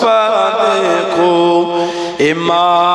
فادقوا إمام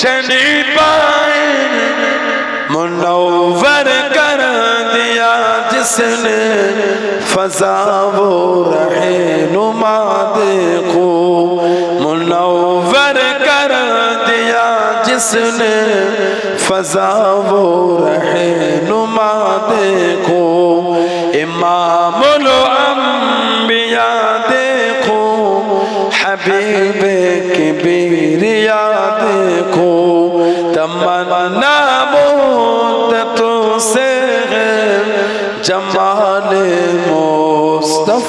روشنی پائے منور کر دیا جس نے فضا و رہے نما دیکھو منور کر دیا جس نے فضا و رہے نما دیکھو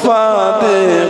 ফাদে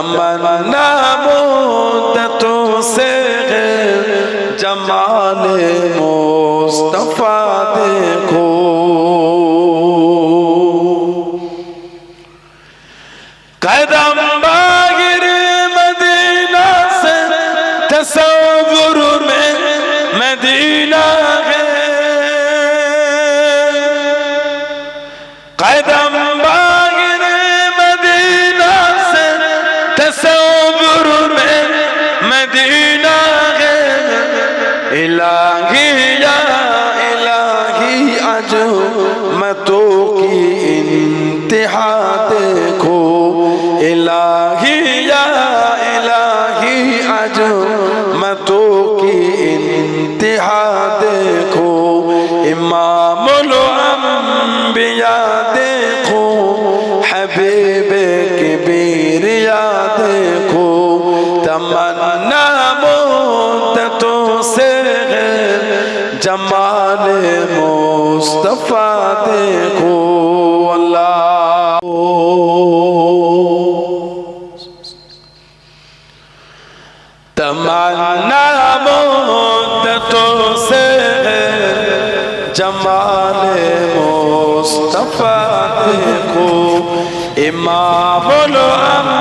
তামান্না فاتحة Emma বলো আম্মা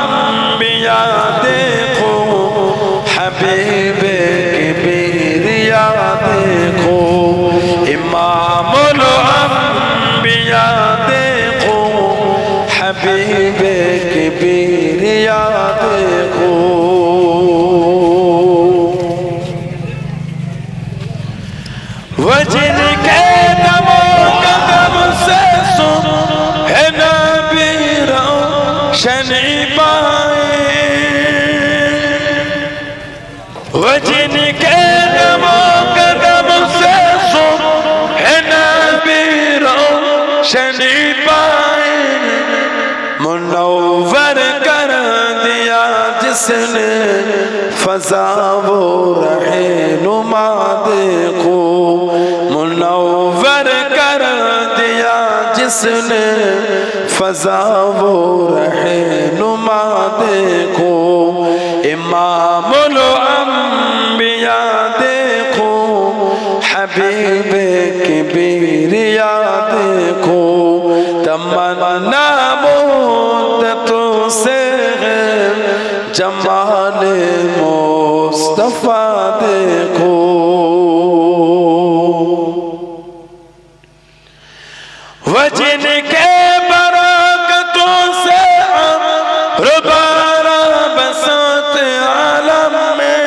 حسن فضا و رہنما دیکھو منور کر دیا جس نے فضا و رہنما دیکھو امام जमाल मुस्तफ़ा देखो। वज़न के बरकतों से रुबारा बसत आलम में।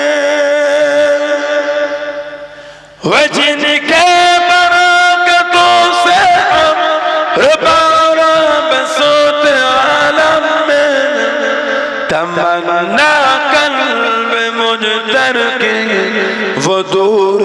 वज़न के वो दूर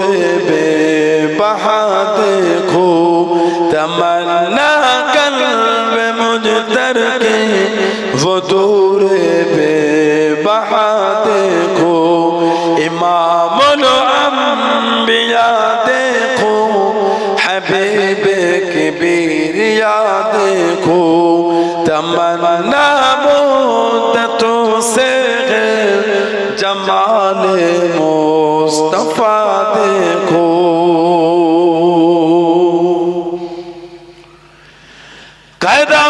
কায়দা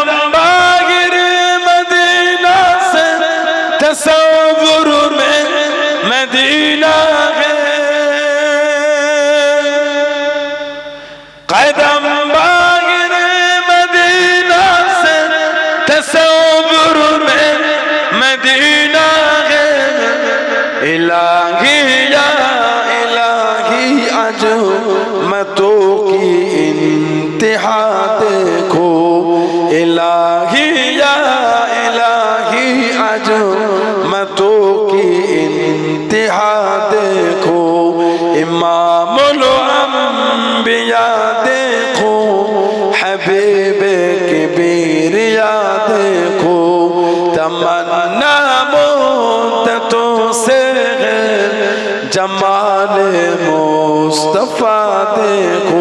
রাতে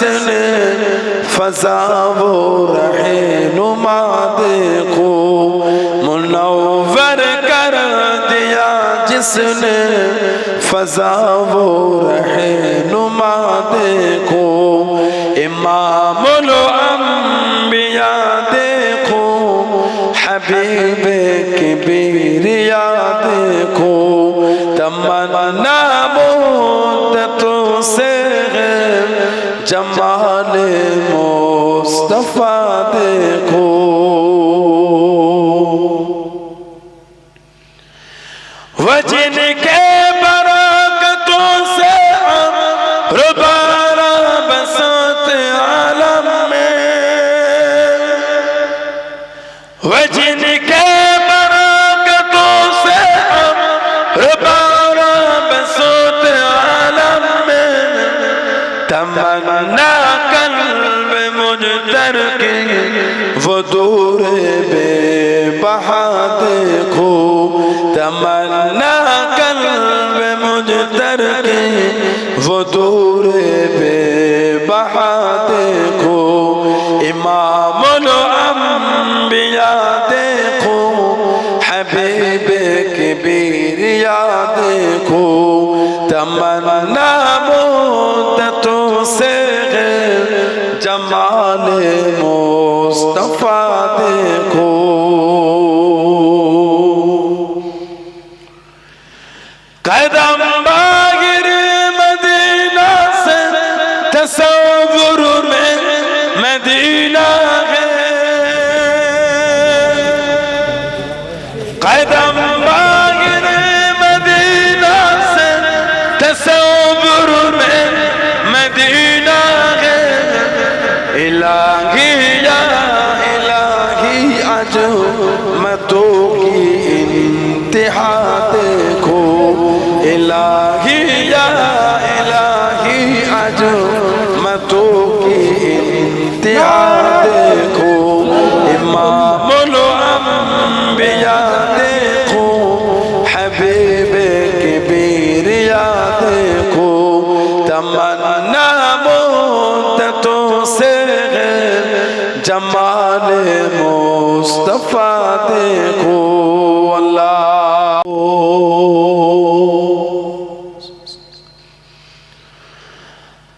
ছেলে ফসাবো রহে নুমা দেখো মুনওয়ার কর দিয়া জিসনে ফসাবো রহে নুমা দেখো ইমামুল আম্বিয়া দেখো হাবিবে تمنى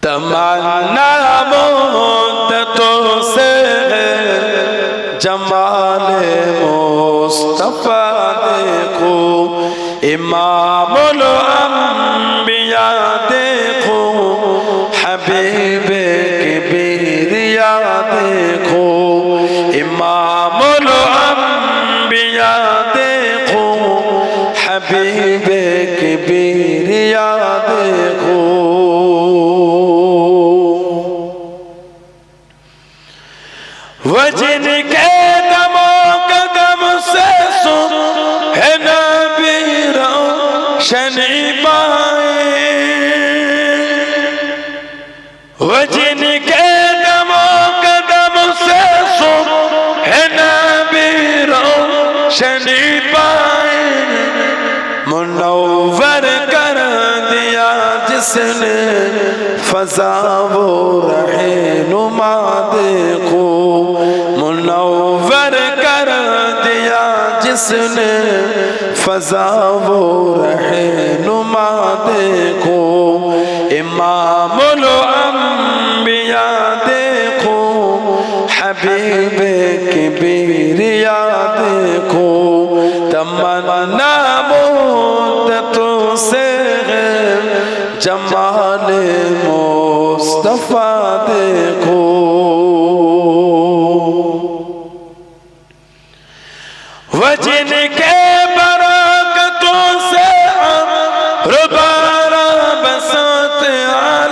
تمنا موت تو سے جمال مصطفیٰ دیکھو امام الانبیاء روشنی پائے منور کر دیا جس نے فضا وہ رہے نما دیکھو منور کر دیا جس نے فضا وہ رہے نما बरकतों से रुबारा बसत आ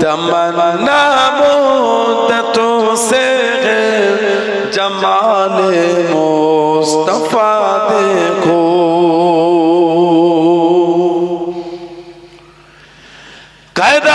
تمنا مدت سے جمال مصطفیٰ دیکھو قید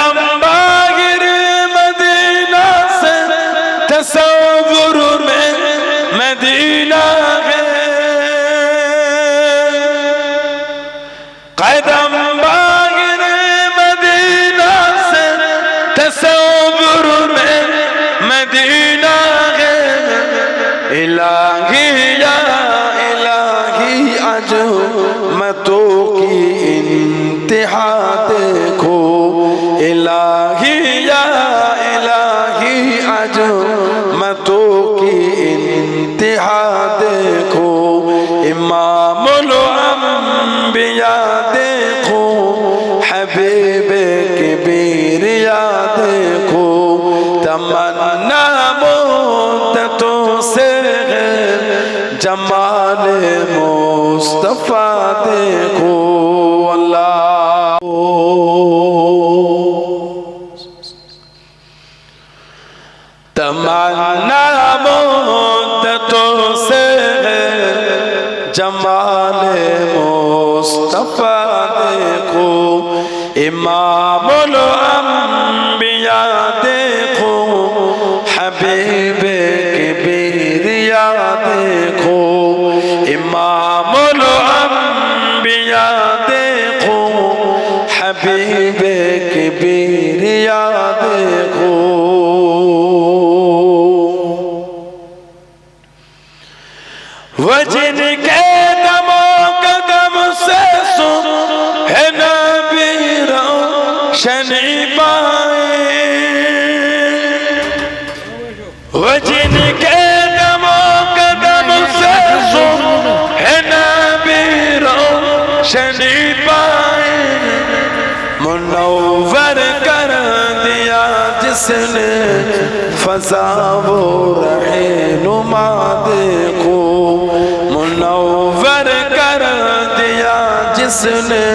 आजो मतों की इंतहा 아, ساب رہے نما دیکھو منور کر دیا جس نے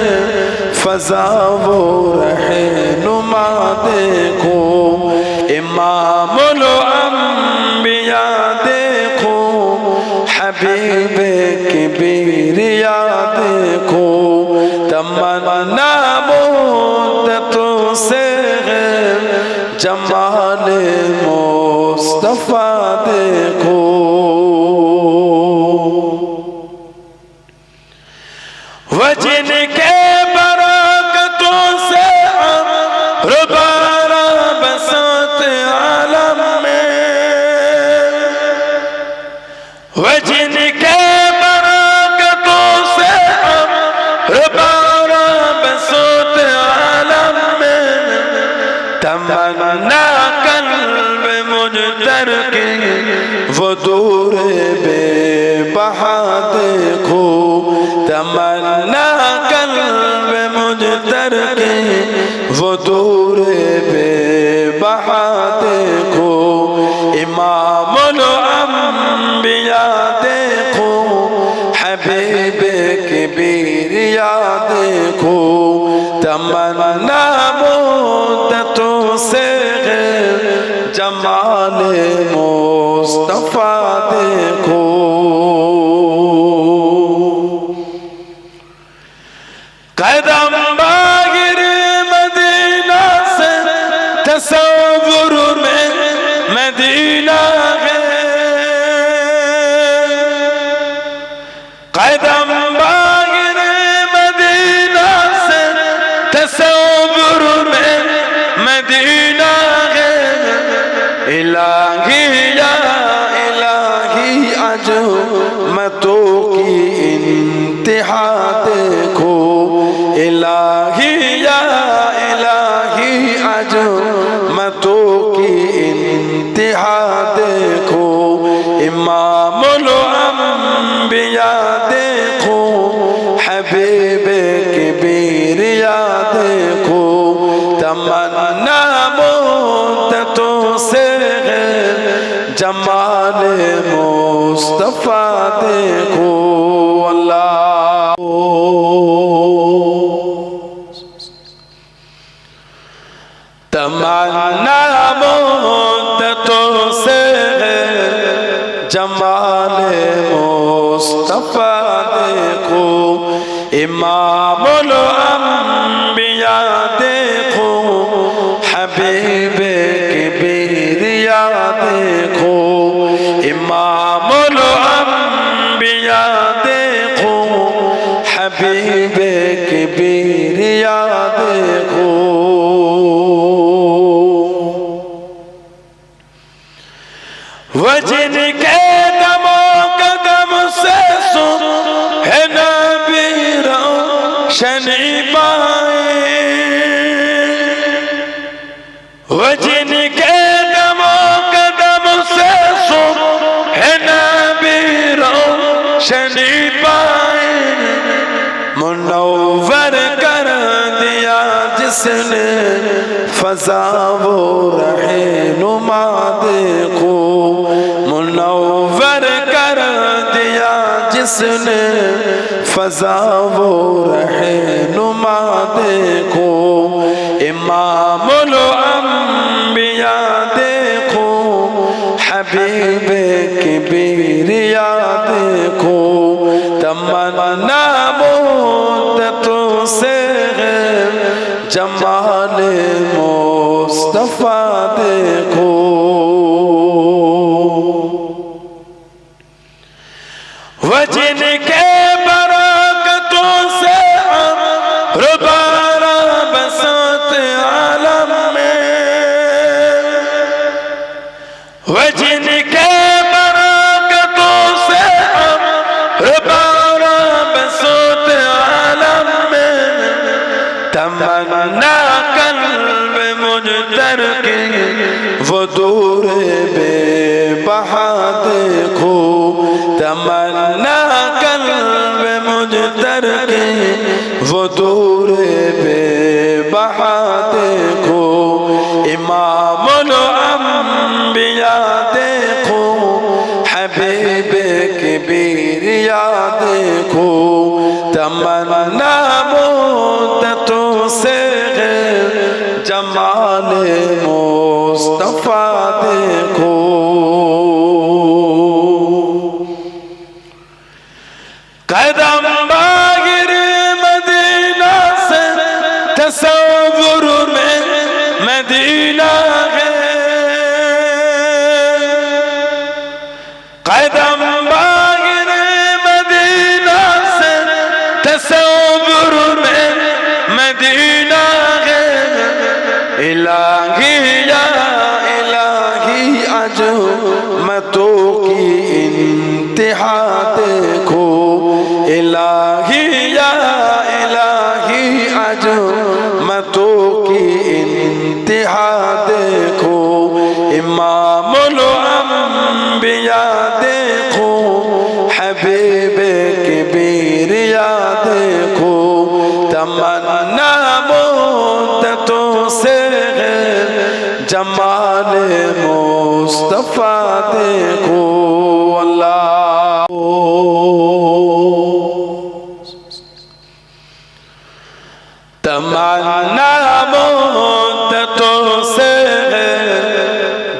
فضا وہ رہے نما دیکھو۔ تمنا قلب مجتر کے وہ دور بے بہا دیکھو تمنا قلب مجتر کے وہ دور بے بہا دیکھو امام الانبیاء دیکھو حبیب کبیر یا دیکھو تمنا মুস্তফা দেখো। حسن فضا و رہنما دیکھو منور کر دیا جس نے فضا و رہنما دیکھو امام الانبیاء دیکھو حبیب کبیریا دیکھو تمنا مدتوں سے জমালে মো নূরে বে বাহার ইলাহি ইলাহি আজ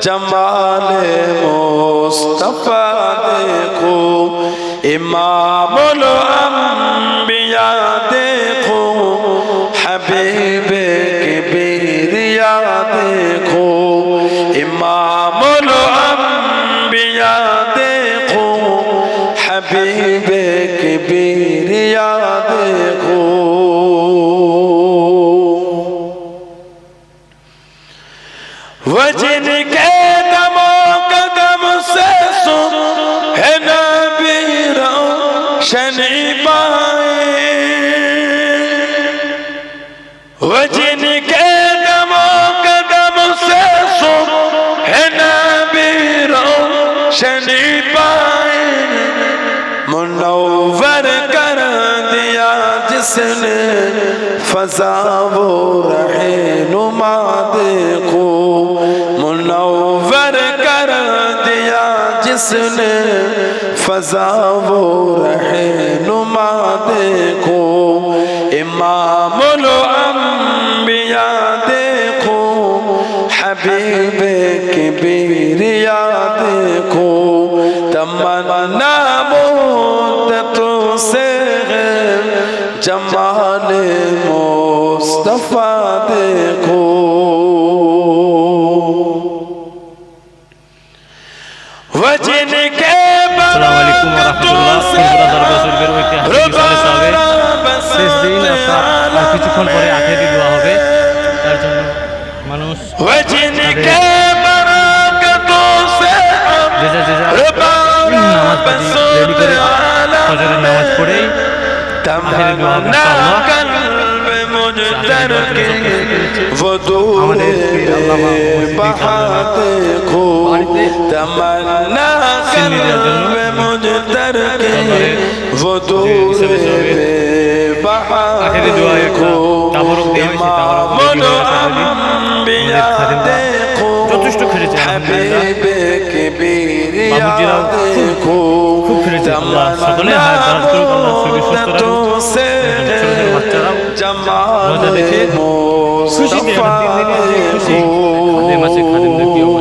جمال مصطفیٰ دیکھو امام الانبیاء منور کر دیا جس نے فضا وہ رہے نما دیکھو منور کر دیا جس نے فضا وہ رہے نما دیکھو امام শেষ দিন আর কিছুক্ষণ পরে আখেরি দোয়া হবে। তার জন্য মানুষ নামাজ রেডি আমাদের দেখো ইমামুল আম্বিয়া দেখো যথেষ্ট খেলেছে বাবুজিরাও খুব খেলেছে আল্লাহ সকলে খুশি দেয়